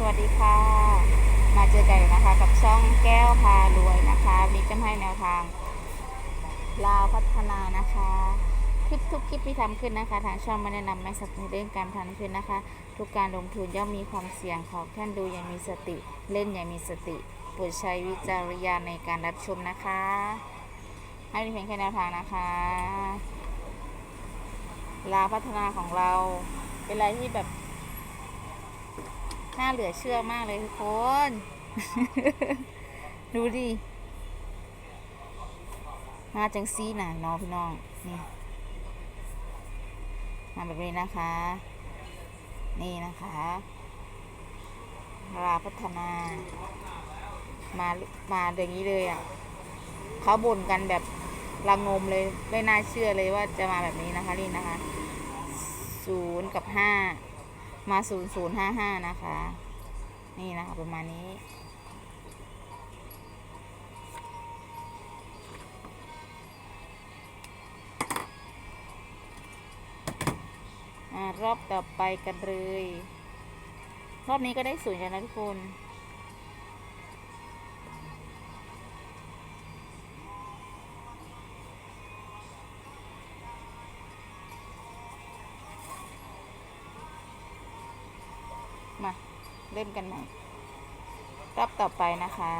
สวัสดีค่ะ มาเจอกันนะคะ กับช่องแก้วพารวยนะคะวันนี้จะให้แนวทางลาวพัฒนานะคะ คลิปทุกคลิปที่ทำขึ้นนะคะ ทางช่องไม่แนะนำไม่สนับสนุนเรื่องการพนันขึ้นนะคะ ทุกการลงทุนย่อมมีความเสี่ยงขอท่านดูอย่างมีสติ เล่นอย่างมีสติโปรดใช้วิจารณญาณในการรับชมนะคะ ให้เป็นเพียงแค่แนวทางนะคะ ลาวพัฒนาของเราเป็นอะไรที่แบบ น่าเหลือเชื่อมากเลยทุกคน ดูดิ มาจังซีนาเนาะพี่น้อง นี่ มาแบบนี้นะคะ นี่นะคะลาพัฒนา มา มาอย่างนี้เลยอะ่ะ เขาบ่นกันแบบระงมเลย ไม่น่าเชื่อเลยว่าจะมาแบบนี้นะคะนี่นะคะ ศูนย์กับห้า มาศูนย์ศูนย์ห้าห้านะคะ นี่นะคะประมาณนี้อ่ารอบต่อไปกันเลย รอบนี้ก็ได้ศูนย์กันนะทุกคน มาเล่นกันใหม่รอบต่อไปนะคะ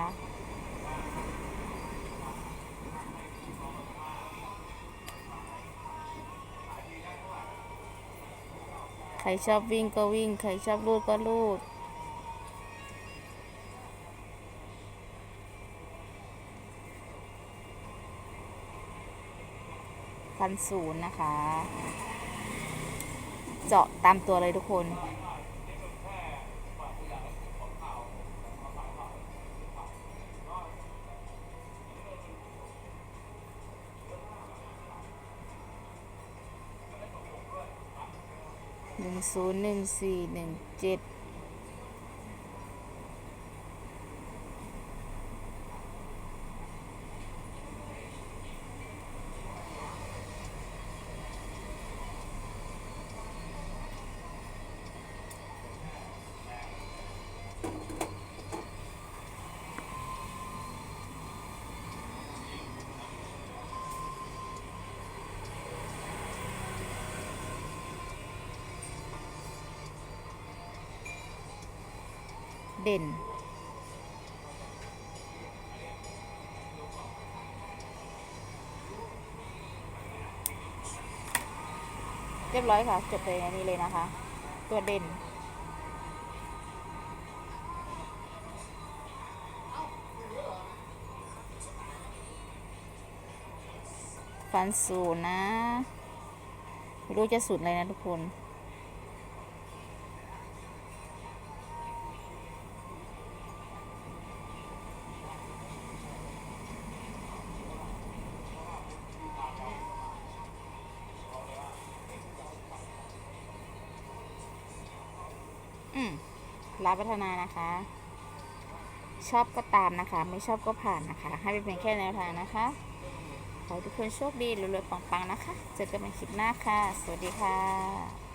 ใครชอบวิ่งก็วิ่ง ใครชอบลูดก็ลูดพันศูนย์นะคะ เจาะตามตัวเลยทุกคน หนึ่งศูนย์หนึ่งสี่หนึ่งเจ็ด เด่น เรียบร้อยค่ะ จบเลยอันนี้เลยนะคะ ตัวเด่นฟันสูนย์นะ ไม่รู้จะสุดเลยนะทุกคน รับพัฒนานะคะ ชอบก็ตามนะคะ ไม่ชอบก็ผ่านนะคะ ให้เป็นเพียงแค่แนวทางนะคะ ขอให้ทุกคนโชคดีรวยๆปังๆนะคะ เจอกันใหม่คลิปหน้าค่ะ สวัสดีค่ะ